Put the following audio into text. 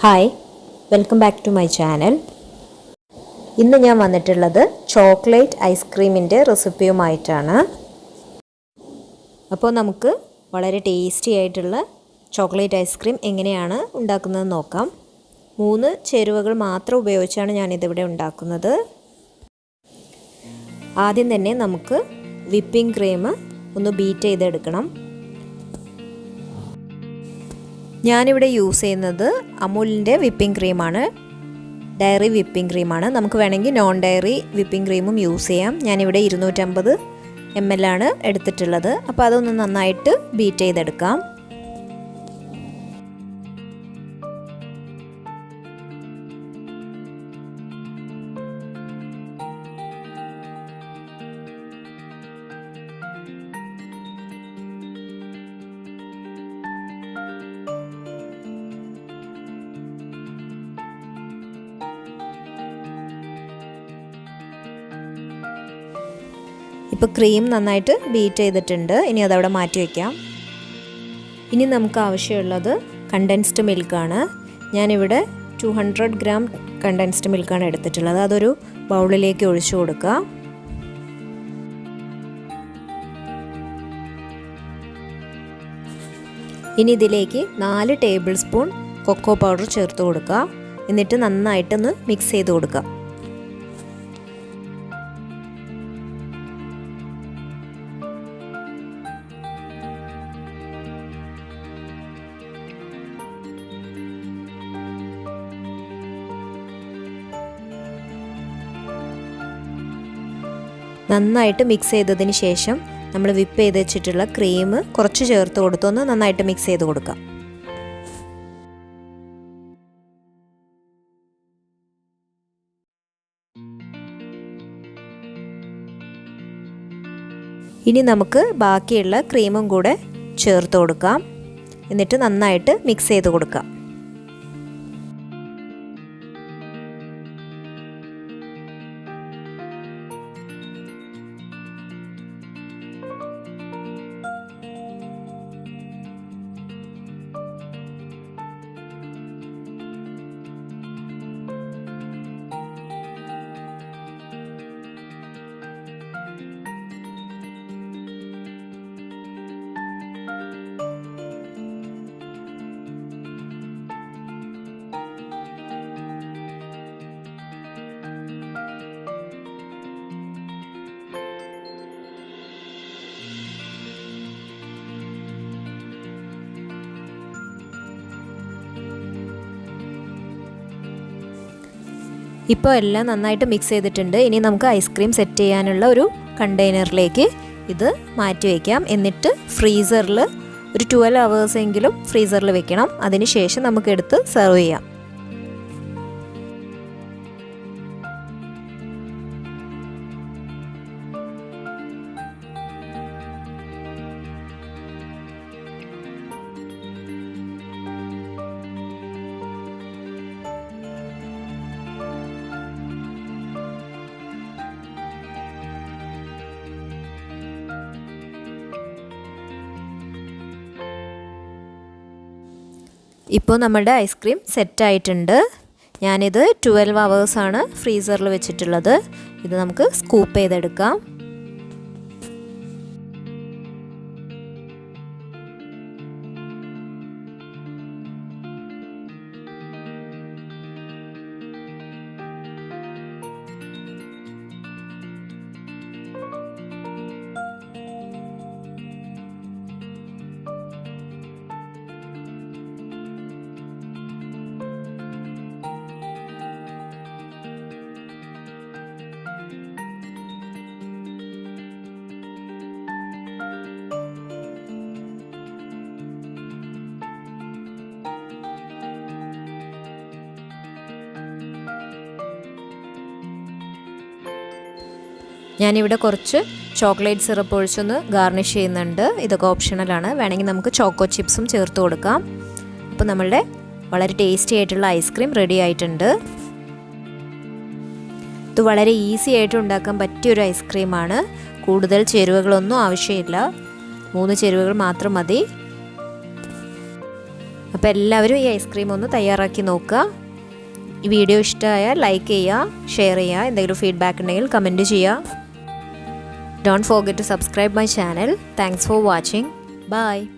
Hi welcome back to my channel ഇന്ന് ഞാൻ വന്നിട്ടുള്ളത് ചോക്ലേറ്റ് ഐസ്ക്രീമിന്റെ റെസിപ്പിയുമായിട്ടാണ് അപ്പോൾ നമുക്ക് വളരെ ടേസ്റ്റി ആയിട്ടുള്ള ചോക്ലേറ്റ് ഐസ്ക്രീം എങ്ങനെയാണ് ഉണ്ടാക്കുന്നത് നോക്കാം. മൂന്ന് ചേരുവകൾ മാത്രം ഉപയോഗിച്ചാണ് ഞാനിതിവിടെ ഉണ്ടാക്കുന്നത്. ആദ്യം തന്നെ നമുക്ക് വിപ്പിംഗ് ക്രീം ഒന്ന് ബീറ്റ് ചെയ്തെടുക്കണം. ഞാനിവിടെ യൂസ് ചെയ്യുന്നത് അമൂലിന്റെ വിപ്പിംഗ് ക്രീമാണ്. ഡയറി വിപ്പിംഗ് ക്രീമാണ്. നമുക്ക് വേണമെങ്കിൽ നോൺ ഡയറി വിപ്പിംഗ് ക്രീമും യൂസ് ചെയ്യാം. ഞാനിവിടെ ഇരുന്നൂറ്റമ്പത് എം എൽ ആണ് എടുത്തിട്ടുള്ളത്. അപ്പോൾ അതൊന്ന് നന്നായിട്ട് ബീറ്റ് ചെയ്തെടുക്കാം. ഇപ്പോൾ ക്രീം നന്നായിട്ട് ബീറ്റ് ചെയ്തിട്ടുണ്ട്. ഇനി അതവിടെ മാറ്റി വയ്ക്കാം ഇനി നമുക്ക് ആവശ്യമുള്ളത് കണ്ടൻസ്ഡ് മിൽക്കാണ് ഞാനിവിടെ ടു ഹൺഡ്രഡ് ഗ്രാം കണ്ടൻസ്ഡ് മിൽക്കാണ് എടുത്തിട്ടുള്ളത്. അതൊരു ബൗളിലേക്ക് ഒഴിച്ചു കൊടുക്കുക. ഇനി ഇതിലേക്ക് നാല് ടേബിൾ സ്പൂൺ കൊക്കോ പൗഡർ ചേർത്ത് കൊടുക്കുക. എന്നിട്ട് നന്നായിട്ടൊന്ന് മിക്സ് ചെയ്ത് കൊടുക്കുക. നന്നായിട്ട് മിക്സ് ചെയ്തതിന് ശേഷം നമ്മൾ വിപ്പ് ചെയ്ത് വെച്ചിട്ടുള്ള ക്രീം കുറച്ച് ചേർത്ത് കൊടുത്തൊന്ന് നന്നായിട്ട് മിക്സ് ചെയ്ത് കൊടുക്കാം. ഇനി നമുക്ക് ബാക്കിയുള്ള ക്രീമും കൂടെ ചേർത്ത് കൊടുക്കാം. എന്നിട്ട് നന്നായിട്ട് മിക്സ് ചെയ്ത് കൊടുക്കാം. ഇപ്പോൾ എല്ലാം നന്നായിട്ട് മിക്സ് ചെയ്തിട്ടുണ്ട്. ഇനി നമുക്ക് ഐസ്ക്രീം സെറ്റ് ചെയ്യാനുള്ള ഒരു കണ്ടെയ്നറിലേക്ക് ഇത് മാറ്റി വയ്ക്കാം എന്നിട്ട് ഫ്രീസറിൽ ഒരു ട്വൽവ് അവേഴ്സ് എങ്കിലും ഫ്രീസറിൽ വെക്കണം. അതിന് ശേഷം നമുക്ക് എടുത്ത് സെർവ് ചെയ്യാം. ഇപ്പോൾ നമ്മുടെ ഐസ്ക്രീം സെറ്റായിട്ടുണ്ട് ഞാനിത് ട്വൽവ് അവേഴ്സാണ് ഫ്രീസറിൽ വെച്ചിട്ടുള്ളത്. ഇത് നമുക്ക് സ്കൂപ്പ് ചെയ്തെടുക്കാം. ഞാനിവിടെ കുറച്ച് ചോക്ലേറ്റ് സിറപ്പ് ഒഴിച്ചൊന്ന് ഗാർണിഷ് ചെയ്യുന്നുണ്ട്. ഇതൊക്കെ ഓപ്ഷണലാണ്. വേണമെങ്കിൽ നമുക്ക് ചോക്കോ ചിപ്സും ചേർത്ത് കൊടുക്കാം. അപ്പോൾ നമ്മളുടെ വളരെ ടേസ്റ്റി ആയിട്ടുള്ള ഐസ്ക്രീം റെഡി ആയിട്ടുണ്ട്. ഇത് വളരെ ഈസി ആയിട്ട് ഉണ്ടാക്കാൻ പറ്റിയൊരു ഐസ്ക്രീമാണ് കൂടുതൽ ചേരുവകളൊന്നും ആവശ്യമില്ല. മൂന്ന് ചേരുവകൾ മാത്രം മതി. അപ്പോൾ എല്ലാവരും ഈ ഐസ്ക്രീം ഒന്ന് തയ്യാറാക്കി നോക്കുക. ഈ വീഡിയോ ഇഷ്ടമായാൽ ലൈക്ക് ചെയ്യുക ഷെയർ ചെയ്യുക എന്തെങ്കിലും ഫീഡ്ബാക്ക് ഉണ്ടെങ്കിൽ കമന്റ് ചെയ്യുക. Don't forget to subscribe my channel. Thanks for watching. Bye.